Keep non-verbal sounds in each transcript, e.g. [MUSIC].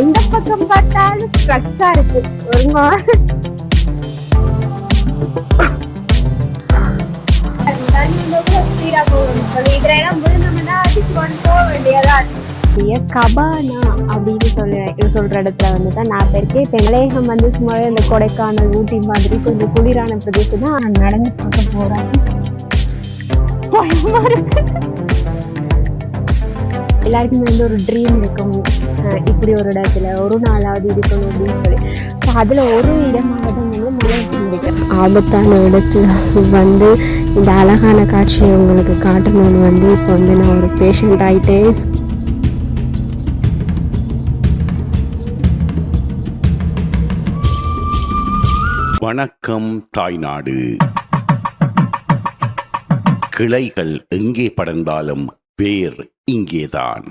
எந்த பக்கம் பார்த்தாலும் ஸ்ட்ரக்ஸா இருக்கு. ஒரு கபானா அப்படின்னு சொல்ல சொல்ற இடத்துல வந்து தான் நான் போயிருக்கேன் இப்போ மலையகம் வந்து சும்மாவே இந்த கொடைக்கானல் ஊட்டி மாதிரி கொஞ்சம் குளிரான பிரதேசம் தான் நடந்து பார்க்க போறேன். எல்லாருக்குமே வந்து ஒரு ட்ரீம் இருக்கும். இப்படி ஒரு இடத்துல ஒரு நாளாவது இருக்கணும் அப்படின்னு சொல்லி. ஸோ அதில் ஒரு இடமாக தான் வந்து ஆபத்தான இடத்துல வந்து இந்த அழகான காட்சியை உங்களுக்கு காட்டணும்னு வந்து இப்போ வந்து நான் ஒரு பேஷண்ட் ஆயிட்டேன். வணக்கம் தாய்நாடு கிளைகள் எங்கே படர்ந்தாலும் பேர் இங்கேதான்.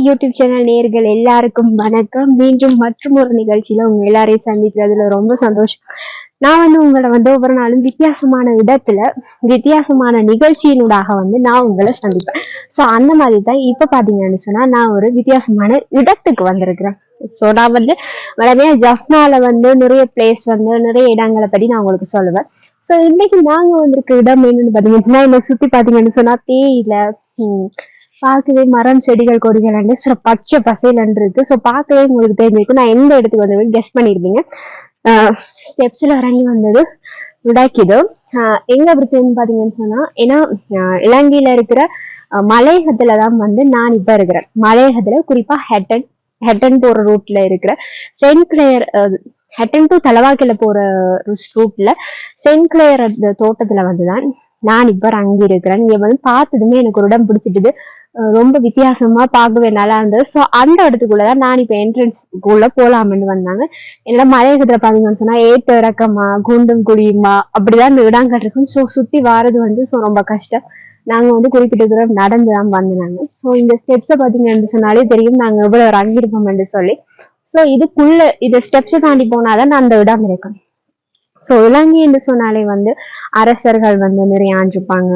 தாய்நாடு யூடியூப் சேனல் நேர்கள் எல்லாருக்கும் வணக்கம். மீண்டும் மற்றும் ஒரு நிகழ்ச்சியில உங்க எல்லாரையும் சந்திக்கிறதுல ரொம்ப சந்தோஷம். நான் வந்து உங்களை வந்து ஒவ்வொரு நாளும் வித்தியாசமான இடத்துல வித்தியாசமான நிகழ்ச்சியினூடாக வந்து நான் உங்களை சந்திப்பேன். ஸோ அந்த மாதிரி தான் இப்ப பாத்தீங்கன்னு சொன்னா நான் ஒரு வித்தியாசமான இடத்துக்கு வந்திருக்கிறேன். ஸோ நான் வந்து வளமையா ஜஃப்னால வந்து நிறைய பிளேஸ் வந்து நிறைய இடங்களை பத்தி நான் உங்களுக்கு சொல்லுவேன். ஸோ இன்னைக்கு நாங்க வந்திருக்க இடம் என்னன்னு பாத்தீங்கன்னா என்னை சுத்தி பாத்தீங்கன்னு சொன்னா தேயிலை பார்க்கவே மரம் செடிகள் கொடிகள் வந்து சில பச்சை பசையிலன்னு இருக்கு. ஸோ பார்க்கவே உங்களுக்கு தெரிஞ்சிருக்கு நான் எந்த இடத்துக்கு வந்து கெஸ்ட் பண்ணியிருப்பீங்க ஸ்டெப்ஸ்ல இறங்கி வந்தது உடாக்கிது எங்க அப்படின்னு பாத்தீங்கன்னு சொன்னா ஏன்னா இலங்கையில இருக்கிற மலையகத்துல தான் வந்து நான் இப்ப இருக்கிறேன். மலையகத்துல குறிப்பா ஹெட்டன் ஹெட்டன் போற ரூட்ல இருக்கிற சென்ட் கிளேயர் ஹெட்டன் டு தலவாக்கில போற ரூட்ல சென்ட் கிளேயர் அந்த தோட்டத்துல வந்துதான் நான் இப்ப அங்கே இருக்கிறேன். இங்க வந்து பார்த்ததுமே எனக்கு ஒரு இடம் பிடிச்சிட்டுது. ரொம்ப வித்தியாசமா பார்க்கவே நல்லா இருந்தது. ஸோ அந்த இடத்துக்குள்ளதான் நான் இப்போ என்ட்ரன்ஸ் போலாம்னு வந்தாங்க. என்னோட மலையகத்துல பாத்தீங்கன்னு சொன்னா ஏத்த இறக்கமா குண்டும் குடியுமா அப்படிதான் இந்த இடங்கள் இருக்கும். ஸோ சுத்தி வாரது வந்து ஸோ ரொம்ப கஷ்டம். நாங்க வந்து குறிப்பிட்ட தூரம் நடந்து தான் வந்தாங்க ஸோ இந்த ஸ்டெப்ஸை பாத்தீங்கன்னு சொன்னாலே தெரியும். நாங்க எவ்வளவு என்று சொல்லி. ஸோ இதுக்குள்ள இந்த ஸ்டெப்ஸை தாண்டி போனாதான் நான் அந்த இடம் இருக்கும் ஸோ இலங்கை என்று சொன்னாலே வந்து அரசர்கள் வந்து நிறைய ஆண்டிருப்பாங்க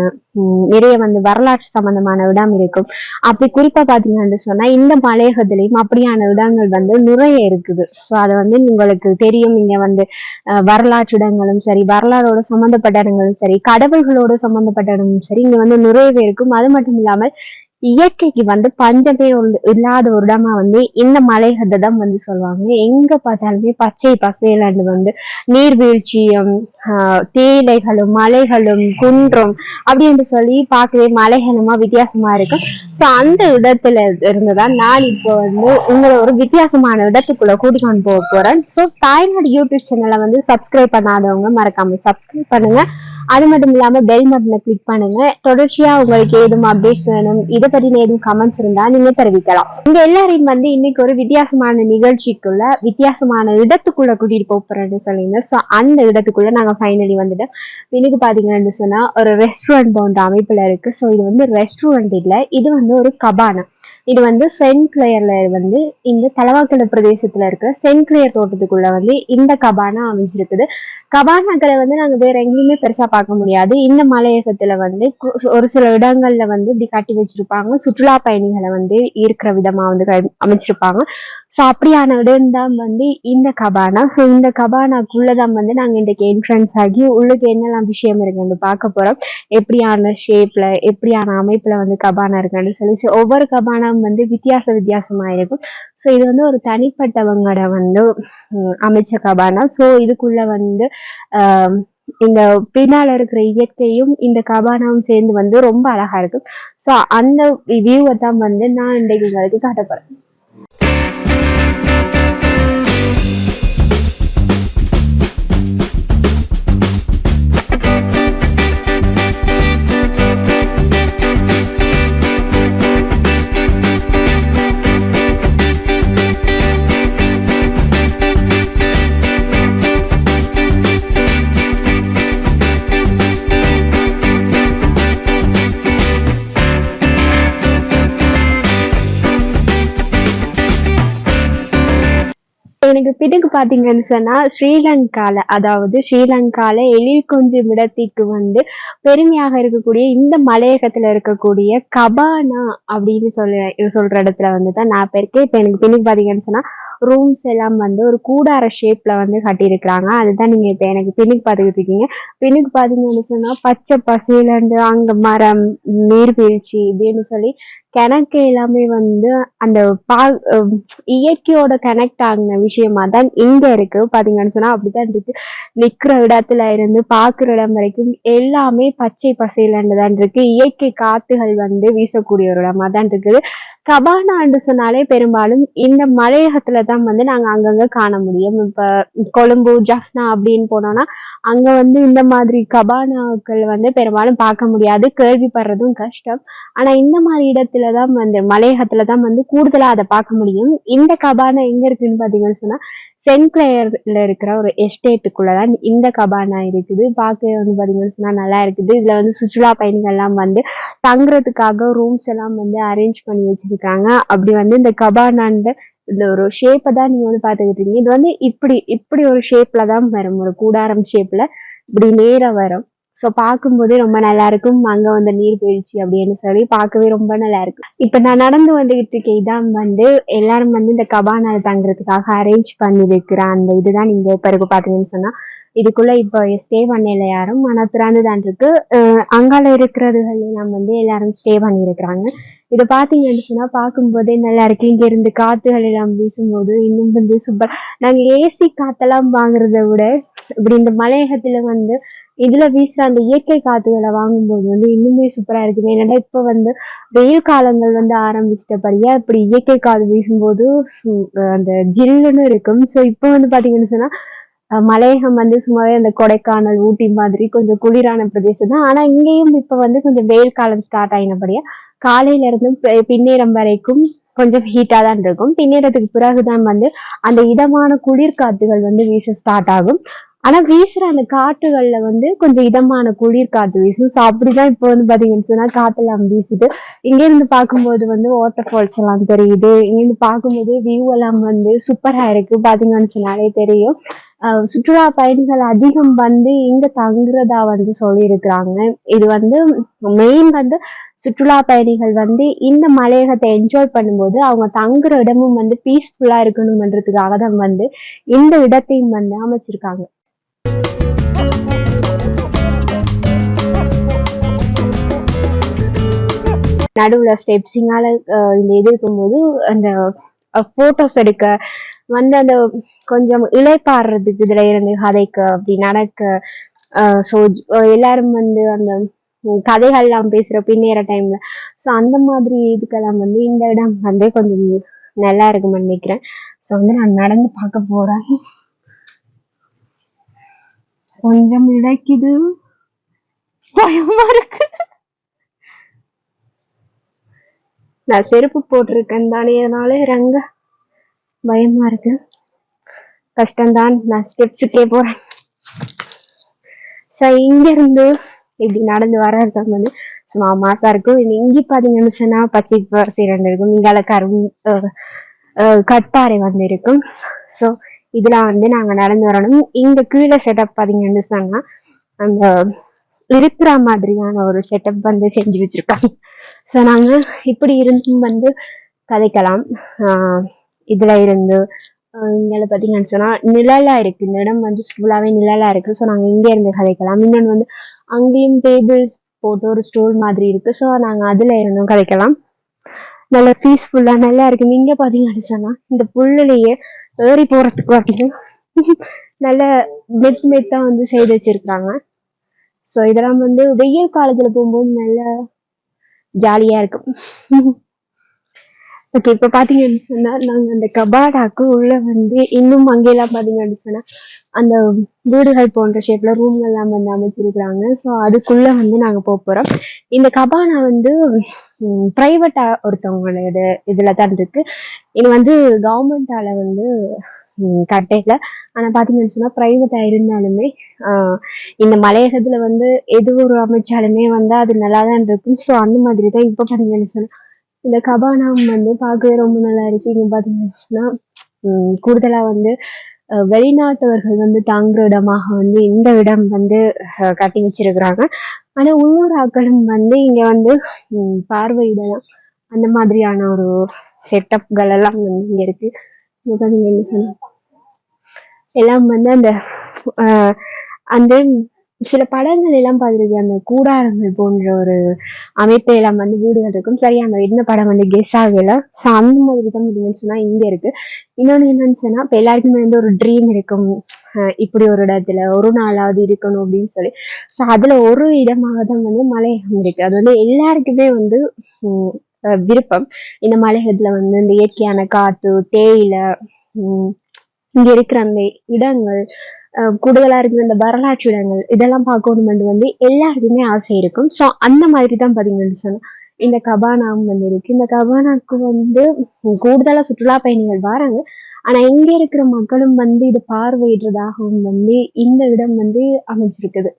நிறைய வந்து வரலாற்று சம்பந்தமான இடம் இருக்கும். அப்படி குறிப்பா பாத்தீங்கன்னு சொன்னா இந்த மலையகத்திலையும் அப்படியான இடங்கள் வந்து நிறைய இருக்குது. ஸோ அதை வந்து உங்களுக்கு தெரியும். இங்க வந்து வரலாற்று இடங்களும் சரி வரலாறோட சம்பந்தப்பட்ட இடங்களும் சரி கடவுள்களோட சம்பந்தப்பட்ட இடங்களும் சரி இங்க வந்து நிறையவே இருக்கும். அது மட்டும் இல்லாமல் இயற்கைக்கு வந்து பஞ்சமே உள்ள- இல்லாத ஒரு இடமா வந்து இந்த மலைகளை தான் வந்து சொல்லுவாங்க. எங்க பார்த்தாலுமே பச்சை பசையிலாண்டு வந்து நீர்வீழ்ச்சியும் தேயிலைகளும் மலைகளும் குன்றும் அப்படின்னு சொல்லி பார்க்கவே மலைகளுமா வித்தியாசமா இருக்கும் ஸோ அந்த இடத்துல இருந்துதான் நான் இப்போ வந்து உங்களை ஒரு வித்தியாசமான இடத்துக்குள்ள கூட்டிக்கொண்டு போக போறேன். ஸோ தாய்நாடு யூடியூப் சேனலை வந்து சப்ஸ்கிரைப் பண்ணாதவங்க மறக்காம சப்ஸ்கிரைப் பண்ணுங்க. அது மட்டும் இல்லாம பெல் பட்டனை கிளிக் பண்ணுங்க. தொடர்ச்சியா உங்களுக்கு ஏதும் அப்டேட்ஸ் வேணும் இதை பத்தி ஏதும் கமெண்ட்ஸ் இருந்தா நீங்க தெரிவிக்கலாம். உங்க எல்லாரையும் வந்து இன்னைக்கு ஒரு வித்தியாசமான நிகழ்ச்சிக்குள்ள வித்தியாசமான இடத்துக்குள்ள கூட்டிட்டு போறேன்னு சொல்லிங்க ஸோ அந்த இடத்துக்குள்ள நாங்க ஃபைனலி வந்துட்டோம். இன்னைக்கு பாத்தீங்கன்னு சொன்னா ஒரு ரெஸ்டாரண்ட் போன்ற அமைப்புல இருக்கு. ஸோ இது வந்து ரெஸ்டாரண்ட் இல்ல இது வந்து ஒரு கபானா. இது வந்து சென்ட் கிளியர்ல வந்து இந்த தலவாக்கல பிரதேசத்துல இருக்கிற சென்ட் கிளியர் தோட்டத்துக்குள்ள வந்து இந்த கபானா அமைஞ்சிருக்குது. கபானாக்களை வந்து நாங்க வேற எங்கேயுமே பெருசா பார்க்க முடியாது. இந்த மலையகத்துல வந்து கு- ஒரு சில இடங்கள்ல வந்து இப்படி கட்டி வச்சிருப்பாங்க. சுற்றுலா பயணிகளை வந்து ஈர்க்கிற விதமா வந்து க- அமைச்சிருப்பாங்க. ஸோ அப்படியான இடம் தான் வந்து இந்த கபானா. ஸோ இந்த கபானாக்குள்ளதான் வந்து நாங்க இன்றைக்கு என்ட்ரன்ஸ் ஆகி உள்ளுக்கு என்னெல்லாம் விஷயம் இருக்குன்னு பார்க்க போறோம். எப்படியான ஷேப்ல எப்படியான அமைப்புல வந்து கபானா இருக்குன்னு சொல்லி ஒவ்வொரு ஒவ்வொரு எல்லாம் வந்து வித்தியாச வித்தியாசமா இருக்கும் ஸோ இது வந்து ஒரு தனிப்பட்டவங்களோட வந்து அமைச்ச கபானா. ஸோ இதுக்குள்ள வந்து ஆஹ் இந்த பின்னால இருக்கிற இயற்கையும் இந்த கபானாவும் சேர்ந்து வந்து ரொம்ப அழகா இருக்கும். ஸோ அந்த வியூவை தான் வந்து நான் இன்றைக்கு உங்களுக்கு காட்ட போறேன். பாத்தீங்கன்னு சொன்னா ஸ்ரீலங்கால அதாவது ஸ்ரீலங்கால எழில் கொஞ்சம் இடத்திற்கு வந்து பெருமையாக இருக்கக்கூடிய இந்த மலையகத்துல இருக்கக்கூடிய கபானா அப்படின்னு சொல்ல சொல்ற இடத்துல வந்து தான் நான் இப்ப இருக்கேன். இப்ப எனக்கு பின்னுக்கு பாத்தீங்கன்னு சொன்னா ரூம்ஸ் எல்லாம் வந்து ஒரு கூடார ஷேப்ல வந்து கட்டியிருக்கிறாங்க. அதுதான் நீங்க இப்ப எனக்கு பின்னுக்கு பாத்துக்கிட்டு இருக்கீங்க. பின்னுக்கு பாத்தீங்கன்னு சொன்னா பச்சை பசேலண்டு அங்க மரம் நீர்வீழ்ச்சி இப்படின்னு சொல்லி கணக்கு எல்லாமே வந்து அந்த பா இயற்கையோட கனெக்ட் ஆகின விஷயமா தான் இங்க இருக்கு. பாத்தீங்கன்னு சொன்னா அப்படிதான் இருக்கு. நிக்கிற இடத்துல இருந்து பாக்குற இடம் வரைக்கும் எல்லாமே பச்சை பசேலன்னு தான் இருக்கு. இயற்கை காத்துகள் வந்து வீசக்கூடிய ஒரு இடமா தான் இருக்குது. கபானான்னு சொன்னாலே பெரும்பாலும் இந்த மலையகத்துல தான் வந்து நாங்க அங்கங்க காண முடியும். இப்ப கொழும்பு ஜஃப்னா அப்படின்னு போனோம்னா அங்க வந்து இந்த மாதிரி கபானாக்கள் வந்து பெரும்பாலும் பார்க்க முடியாது. கேள்விப்படுறதும் கஷ்டம். ஆனா இந்த மாதிரி இடத்துல தான் வந்து மலையகத்துல தான் வந்து கூடுதலா அதை பார்க்க முடியும். இந்த கபானா எங்க இருக்குன்னு பாத்தீங்கன்னு சொன்னா சென்ட் கிளேயர்ல இருக்கிற ஒரு எஸ்டேட்டுக்குள்ளதான் இந்த கபானா இருக்குது. பார்க்க வந்து பாத்தீங்கன்னு சொன்னா நல்லா இருக்குது. இதுல வந்து சுற்றுலா பயணிகள் எல்லாம் வந்து தங்குறதுக்காக ரூம்ஸ் எல்லாம் வந்து அரேஞ்ச் பண்ணி வச்சிருக்காங்க. அப்படி வந்து இந்த கபானான்ற இந்த ஒரு ஷேப்பை தான் நீங்க வந்து பாத்துக்கிட்டு இருக்கீங்க. இது வந்து இப்படி இப்படி ஒரு ஷேப்ல தான் வரும். ஒரு கூடாரம் ஷேப்ல இப்படி நேரா வரும். ஸோ பார்க்கும்போதே ரொம்ப நல்லா இருக்கும் அங்க வந்து நீர்வீழ்ச்சி அப்படின்னு சொல்லி பார்க்கவே ரொம்ப நல்லா இருக்கும் இப்ப நான் நடந்து வந்துகிட்டு இருக்க இதான் வந்து எல்லாரும் வந்து இந்த கபானால தங்குறதுக்காக அரேஞ்ச் பண்ணியிருக்கிற அந்த இதுதான் நீங்க இப்போ இருக்க பாத்தீங்கன்னு சொன்னா. இதுக்குள்ள இப்போ ஸ்டே பண்ணல யாரும் ஆனால் திறந்து தான் இருக்கு. அஹ் அங்கால இருக்கிறதுகள் எல்லாம் வந்து எல்லாரும் ஸ்டே பண்ணியிருக்கிறாங்க இதை பார்த்தீங்கன்னு சொன்னா பார்க்கும்போதே நல்லா இருக்கு இங்க இருந்து காத்துகள் எல்லாம் வீசும்போது இன்னும் வந்து சூப்பர் நாங்க ஏசி காத்தெல்லாம் வாங்குறத விட இப்படி இந்த மலையகத்துல வந்து இதுல வீசுற அந்த இயற்கை காத்துகளை வாங்கும்போது வந்து இன்னுமே சூப்பரா இருக்குது ஏன்னா இப்ப வந்து வெயில் காலங்கள் வந்து ஆரம்பிச்சிட்டபடியா இப்படி இயற்கை காது வீசும்போது அந்த ஜில்லுன்னு இருக்கும். சோ இப்போ வந்து பாத்தீங்கன்னு சொன்னா அஹ் மலையகம் வந்து சும்மாவே அந்த கொடைக்கானல் ஊட்டி மாதிரி கொஞ்சம் குளிரான பிரதேசம் தான். ஆனா இங்கேயும் இப்ப வந்து கொஞ்சம் வெயில் காலம் ஸ்டார்ட் ஆகினபடியா காலையில இருந்தும் பின்னேறம் பின்னேரம் வரைக்கும் கொஞ்சம் ஹீட்டா தான் இருக்கும். பின்னேறதுக்கு பிறகுதான் வந்து அந்த இதமான குளிர் காத்துகள் வந்து வீச ஸ்டார்ட் ஆகும். ஆனா வீசுற அந்த காட்டுகள்ல வந்து கொஞ்சம் இதமான குளிர் காத்து வீசும். ஸோ அப்படிதான் இப்போ வந்து பாத்தீங்கன்னு சொன்னா காத்தெல்லாம் வீசுது. இங்க இருந்து பார்க்கும்போது வந்து வாட்டர் ஃபால்ஸ் எல்லாம் தெரியுது. இங்க இருந்து பார்க்கும்போது வியூ எல்லாம் வந்து சூப்பரா இருக்கு. பாத்தீங்கன்னு சொன்னாலே தெரியும். சுற்றுலா பயணிகள் அதிகம் வந்து இங்க தங்குறதா வந்து சொல்லியிருக்கிறாங்க. இது வந்து மெயின் வந்து சுற்றுலா பயணிகள் வந்து இந்த மலையகத்தை என்ஜாய் பண்ணும்போது அவங்க தங்குற இடமும் வந்து பீஸ்ஃபுல்லா இருக்கணும்ன்றதுக்காக தான் வந்து இந்த இடத்தையும் வந்து அமைச்சிருக்காங்க. நடுவுல ஸ்டெப்ஸிங்கால இந்த இது இருக்கும்போது அந்த போட்டோஸ் எடுக்க வந்து அந்த கொஞ்சம் இழைப்பாடுறதுக்கு இதுல இருந்து கதைக்கு அப்படி நடக்க ஸோ எல்லாரும் வந்து அந்த கதைகள்லாம் பேசுற பின்னேற டைம்ல ஸோ அந்த மாதிரி இதுக்கெல்லாம் வந்து இந்த இடம் வந்து கொஞ்சம் நல்லா இருக்கும்னு நினைக்கிறேன். ஸோ வந்து நான் நடந்து பார்க்க போறேன். கொஞ்சம் இழைக்குது பயமா இருக்கு நான் செருப்பு போட்டிருக்கேன் தானே அதனால பயமா இருக்கு கஷ்டம்தான் நான் ஸ்டெப்ஸுக்கே போறேன். ஸோ இங்க இருந்து இப்படி நடந்து வர்றது வந்து சும்மா மாசா இருக்கும். இது இங்க பாத்தீங்கன்னு சொன்னா பச்சை ரெண்டு இருக்கும். இங்கால கரும் அஹ், கட்பாறை வந்து இருக்கும். ஸோ இதெல்லாம் வந்து நாங்கள் நடந்து வரணும். இங்கே கீழே செட்டப் பார்த்தீங்கன்னு சொன்னால் அந்த இருக்கிற மாதிரியான ஒரு செட்டப் வந்து செஞ்சு வச்சுருக்காங்க. ஸோ நாங்கள் இப்படி இருந்தும் வந்து கதைக்கலாம். இதில் இருந்து இங்கே பார்த்தீங்கன்னு சொன்னால் நிழலாக இருக்குது இந்த இடம் வந்து ஃபுல்லாகவே நிழலாக இருக்குது ஸோ நாங்கள் இங்கே இருந்து கதைக்கலாம். இன்னொன்று வந்து அங்கேயும் டேபிள் போட்டு ஒரு ஸ்டோல் மாதிரி இருக்குது ஸோ நாங்கள் அதில் இருந்தும் கதைக்கலாம். நல்லா பீஸ்ஃபுல்லா நல்லா இருக்கு. நீங்க பாத்தீங்கன்னு சொன்னா இந்த புல்லையே ஏறி போறதுக்கு வந்து [LAUGHS] நல்ல மெத் மெத்தா வந்து செய்து வச்சிருக்காங்க ஸோ இதெல்லாம் வந்து வெயில் காலத்துல போகும்போது நல்ல ஜாலியா இருக்கும். [LAUGHS] ஓகே இப்ப பாத்தீங்கன்னு சொன்னா நாங்க அந்த கபாடாக்கு உள்ள வந்து இன்னும் அங்கெல்லாம் பாத்தீங்கன்னு சொன்னா அந்த வீடுகள் போன்ற ஷேப்ல ரூம்கள் எல்லாம் வந்து அமைச்சிருக்கிறாங்க. ஸோ அதுக்குள்ள வந்து நாங்க போக போறோம். இந்த கபானா வந்து பிரைவேட்டா ஒருத்தவங்களோட இதுல தான் இருக்கு. இது வந்து கவர்மெண்டால வந்து கட்டையில ஆனா பாத்தீங்கன்னு சொன்னா பிரைவேட்டா இருந்தாலுமே இந்த மலையகத்துல வந்து எது ஒரு அமைச்சாலுமே வந்து அது நல்லா தான் இருக்கும். ஸோ அந்த மாதிரி தான் இப்ப பாத்தீங்கன்னு சொன்னா இந்த கபானா வந்து பார்க்கவே ரொம்ப நல்லா இருக்கு. இங்க பாத்தீங்கன்னு சொன்னா கூடுதலா வந்து வெளிநாட்டவர்கள் வந்து தாங்குற இடமாக வந்து இந்த இடம் வந்து கட்டி வச்சிருக்கிறாங்க. ஆனா உள்ளூர் ஆக்களும் வந்து இங்க வந்து பார்வையிடலாம். அந்த மாதிரியான ஒரு செட்டப்கள் எல்லாம் வந்து இங்க இருக்கு. என்ன சொன்ன எல்லாம் வந்து அந்த அந்த சில படங்கள் எல்லாம் பார்த்துருக்கு அந்த கூடாரங்கள் போன்ற ஒரு அமைப்பை எல்லாம் வந்து வீடுகள் இருக்கும். சரி அந்த என்ன படம் வந்து கெஸ் ஆகல. ஸோ அந்த மாதிரி தான் முடியும்னு சொன்னா இங்க இருக்கு. இன்னொன்னு என்னன்னு சொன்னா இப்போ எல்லாருக்குமே வந்து ஒரு ட்ரீம் இருக்கும். இப்படி ஒரு இடத்துல ஒரு நாளாவது இருக்கணும் அப்படின்னு சொல்லி. ஸோ அதுல ஒரு இடமாக தான் வந்து மலையகம் இருக்கு. அது வந்து எல்லாருக்குமே வந்து உம் விருப்பம். இந்த மலையகத்துல வந்து இந்த இயற்கையான காத்து தேயிலை உம் இங்க இருக்கிற அந்த இடங்கள் கூடுதலாக கூடுதலா இருக்கிற இந்த வரலாற்று இடங்கள் இதெல்லாம் பார்க்கணுமென்று வந்து எல்லாருக்குமே ஆசை இருக்கும். ஸோ அந்த மாதிரி தான் பாத்தீங்கன்னு சொன்னா. இந்த கபானாவும் வந்து இருக்கு இந்த கபானாக்கு வந்து கூடுதலா சுற்றுலா பயணிகள் வராங்க. ஆனா இங்க இருக்கிற மக்களும் வந்து இது பார்வையிடுறதாகவும் வந்து இந்த இடம் வந்து அமைஞ்சிருக்குது.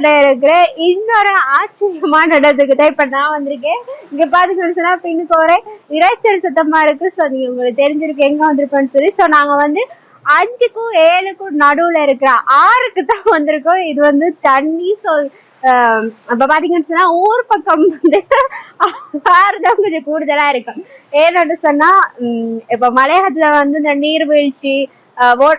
சென்ட்லியர் இருக்கிற இன்னொரு ஆச்சரியமான இடத்துக்கு தான் இப்ப நான் வந்திருக்கேன். இங்க பாத்தீங்கன்னு சொன்னா பின்னுக்கு ஒரு இரைச்சல் சத்தமா இருக்கு. சோ நீங்க உங்களுக்கு தெரிஞ்சிருக்கு எங்க வந்திருப்பேன்னு சொல்லி. சோ நாங்க வந்து அஞ்சுக்கும் ஏழுக்கும் நடுவுல இருக்கிற ஆறுக்கு தான் வந்திருக்கோம். இது வந்து தண்ணி சோ அப்ப பாத்தீங்கன்னு சொன்னா ஊர் பக்கம் வந்து ஆறு தான் கொஞ்சம் கூடுதலா இருக்கும். ஏன்னு சொன்னா இப்ப மலையகத்துல வந்து இந்த நீர்வீழ்ச்சி ஆஹ் ஓ-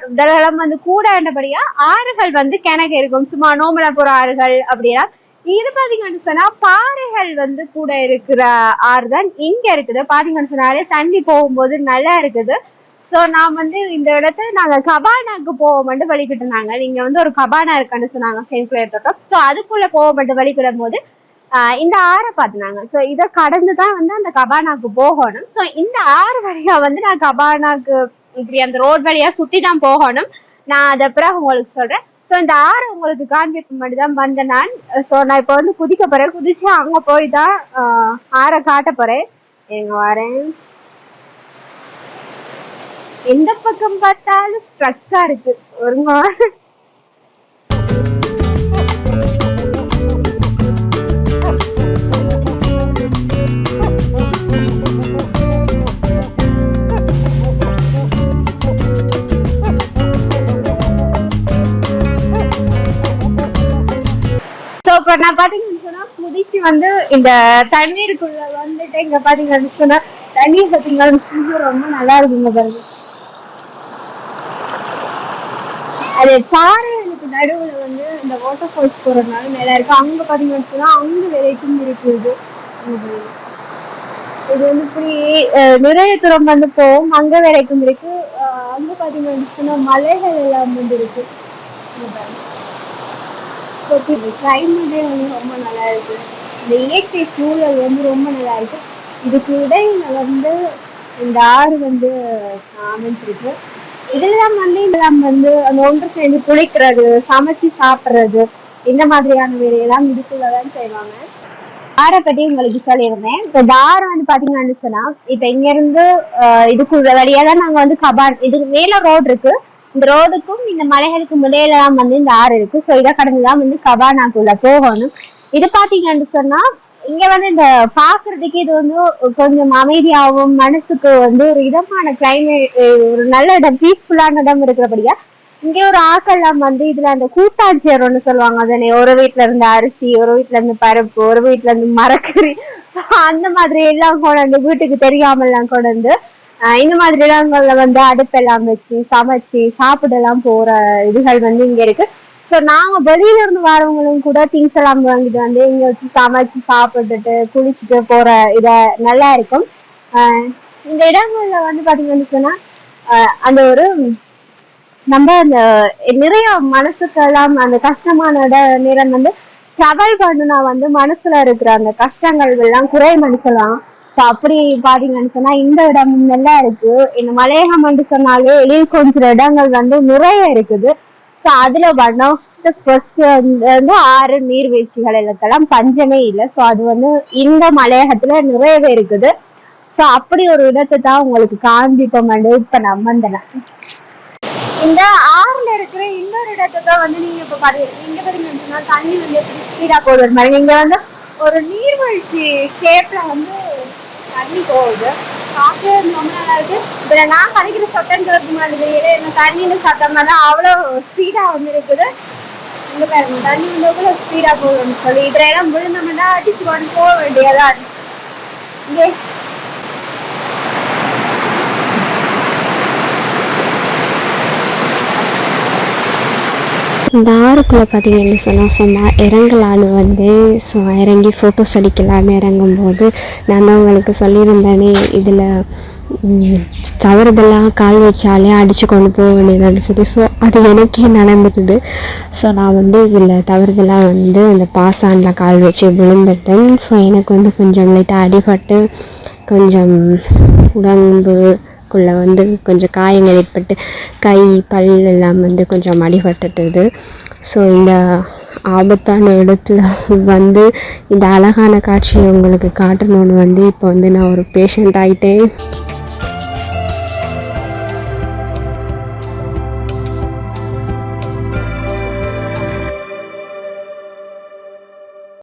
வந்து கூட என்றபடியா ஆறுகள் வந்து கிணக்கு இருக்கும். சும்மா நோமலப்புற ஆறுகள் அப்படியா இது பாத்தீங்கன்னு சொன்னா பாறைகள் வந்து கூட இருக்கிற ஆறு தான் இங்க இருக்குது. பாத்தீங்கன்னு சொன்னாலே தண்ணி போகும்போது நல்லா இருக்குது. சோ நான் வந்து இந்த இடத்துல நாங்க கபானாக்கு போவோம்னு வழிபட்டு இருந்தாங்க. நீங்க வந்து ஒரு கபானா இருக்குன்னு சொன்னாங்க சென்ட் கிளியர் தோட்டம். சோ அதுக்குள்ள போவோம்னு வழிபடும் போது இந்த ஆறை பார்த்துனாங்க. சோ இதை கடந்து தான் வந்து அந்த கபானாக்கு போகணும். சோ இந்த ஆறு வழியா வந்து நான் கபானாக்கு இப்படி அந்த ரோட் வழியா சுத்தி தான் போகணும். நான் அதை பிறகு உங்களுக்கு சொல்றேன். சோ இந்த ஆறு உங்களுக்கு காண்பிக்க மட்டும் தான் வந்தேன் நான். சோ நான் இப்போ வந்து குதிக்க போறேன். குதிச்சு அங்க போய் தான் ஆஹ் ஆறை காட்ட போறேன். எங்க வரேன். எந்த பக்கம் பார்த்தாலும் ஸ்ட்ரக்கா இருக்கு. ஒருங்க. நான் பாத்தீங்கன்னு சொன்னா குதிச்சு வந்து இந்த தண்ணீருக்குள்ள வந்துட்டு இங்க பாத்தீங்கன்னு சொன்னா தண்ணீர் பாத்தீங்கன்னா ரொம்ப நல்லா இருக்குங்க பாருங்க. அது பாறைகளுக்கு நடுவுல வந்து இந்த வாட்டர் ஃபால்ஸ் போறதுனால மேல இருக்கு. அங்க பாத்தீங்கன்னு சொன்னா அங்க வெரைட்டும் இருக்குது இது. வந்து இப்படி அஹ், நிறைய தூரம் வந்து போகும். அங்க வரைக்கும் இருக்கு. அஹ், அங்க பாத்தீங்கன்னா மலைகள் எல்லாம் வந்து இருக்கு. இங்க இந்த கிளைமேட்டே வந்து ரொம்ப நல்லா இருக்கு. இந்த இயற்கை சூழல் வந்து ரொம்ப நல்லா இருக்கு. இதுக்கு இடையில வந்து இந்த ஆறு வந்து அமைஞ்சிருக்கு இதெல்லாம் வந்து இதெல்லாம் வந்து அந்த ஒன்று சேர்ந்து குளிக்கிறது சமைச்சு சாப்பிடுறது இந்த மாதிரியான வேலையெல்லாம் இதுக்குள்ளதான் செய்வாங்க. ஆரை பற்றி உங்களுக்கு சொல்லியிருந்தேன் இப்போ இந்த ஆறு வந்து பாத்தீங்கன்னு சொன்னா இப்ப இங்க இருந்து இதுக்குள்ள வழியா தான் நாங்க வந்து கபார் இதுக்கு மேல ரோடு இருக்கு. இந்த ரோடுக்கும் இந்த மலைகளுக்கும் இடையில தான் வந்து இந்த ஆறு இருக்கு. சோ இதை கடந்துதான் வந்து கபானாக்குள்ள போகணும். இது பாத்தீங்கன்னு சொன்னா இங்க வந்து இந்த பாக்குறதுக்கு இது வந்து கொஞ்சம் அமைதியாகவும் மனசுக்கு வந்து ஒரு இதமான கிளைமேட் ஒரு நல்ல இடம் பீஸ்ஃபுல்லான இடம் இருக்கிறபடியா இங்க ஒரு ஆக்கெல்லாம் வந்து இதுல அந்த கூட்டாஞ்சேர் ஒண்ணு சொல்லுவாங்க அதனை ஒரு வீட்ல இருந்து அரிசி ஒரு வீட்டுல இருந்து பருப்பு ஒரு வீட்டுல இருந்து மரக்கறி. அந்த மாதிரி எல்லாம் கொண்டு வந்து வீட்டுக்கு தெரியாம எல்லாம் கொண்டு வந்து இந்த மாதிரி இடங்கள்ல வந்து அடுப்பெல்லாம் வச்சு சமைச்சு சாப்பிடலாம் போற இதுகள் வந்து இங்க இருக்கு. சோ நாங்க வெளியில இருந்து வரவங்களும் கூட திங்ஸ் எல்லாம் வாங்கிட்டு வந்து இங்க வச்சு சமைச்சு சாப்பிட்டுட்டு குளிச்சுட்டு போற இத நல்லா இருக்கும். இந்த இடங்கள்ல வந்து பாத்தீங்கன்னு சொன்னா அந்த ஒரு நம்ம அந்த நிறைய மனசுக்கெல்லாம் அந்த கஷ்டமான இட நேரம் வந்து ட்ராவல் பண்ணுனா வந்து மனசுல இருக்கிற அந்த கஷ்டங்கள் எல்லாம் குறை மனுஷலாம் ஸோ அப்படி பாத்தீங்கன்னு சொன்னா இந்த இடம் நல்லா இருக்கு. இந்த மலையகம் என்று சொன்னாலே எழில் கொஞ்சம் இடங்கள் வந்து நிறைய இருக்குது. ஸோ அதுல வர்ண ஆஃப் த ஃபர்ஸ்ட் வந்து ஆறு நீர்வீழ்ச்சிகள் இதுக்கெல்லாம் பஞ்சமே இல்லை. ஸோ அது வந்து இந்த மலையகத்துல நிறையவே இருக்குது. ஸோ அப்படி ஒரு இடத்தை தான் உங்களுக்கு காண்பிப்போம் இப்ப நம்ம வந்தேன். இந்த ஆறுல இருக்கிற இன்னொரு இடத்தை தான் வந்து நீங்க இப்ப பாருங்க இங்க சொன்னா தண்ணி வந்து ஸ்பீடா போடுற மாதிரி நீங்க வந்து ஒரு நீர்வீழ்ச்சி ஷேப்ல வந்து தண்ணி போகுது. பார்க்கவே ரொம்ப நல்லா இருக்கு. இதுல நான் கிடைக்கிற சத்தம் கேட்க மாதிரி இந்த தண்ணின்னு சத்தம் தான் அவ்வளவு ஸ்பீடா வந்து இருக்குது பாருங்க தண்ணி வந்து கூட ஸ்பீடா போகுதுன்னு சொல்லி. இதுல எல்லாம் விழுந்தோம்னா அடிச்சு கொண்டு போக வேண்டியதா இருக்கு. இந்த ஆறுக்குள்ளே பார்த்தீங்கன்னு சொன்னால் சொன்னால் இறங்கலான்னு வந்து ஸோ இறங்கி ஃபோட்டோஸ் அடிக்கலான்னு இறங்கும்போது நான் தான் உங்களுக்கு சொல்லியிருந்தேனே இதில் தவறுதெல்லாம் கால் வச்சாலே அடித்து கொண்டு போக வேண்டியதுன்னு சொல்லி. ஸோ அது எனக்கே நடந்துட்டுது. ஸோ நான் வந்து இதில் தவறுதெல்லாம் வந்து அந்த பாசானில் கால் வச்சு விழுந்துட்டேன். ஸோ எனக்கு வந்து கொஞ்சம் லைட்டாக அடிபட்டு கொஞ்சம் உடம்பு குள்ளே வந்து கொஞ்சம் காயங்கள் ஏற்பட்டு கை பல் எல்லாம் வந்து கொஞ்சம் அடிபட்டுட்டுது. ஸோ இந்த ஆபத்தான இடத்துல வந்து இந்த அழகான காட்சியை உங்களுக்கு காட்டணும்னு வந்து இப்போ வந்து நான் ஒரு பேஷண்ட் ஆகிட்டேன்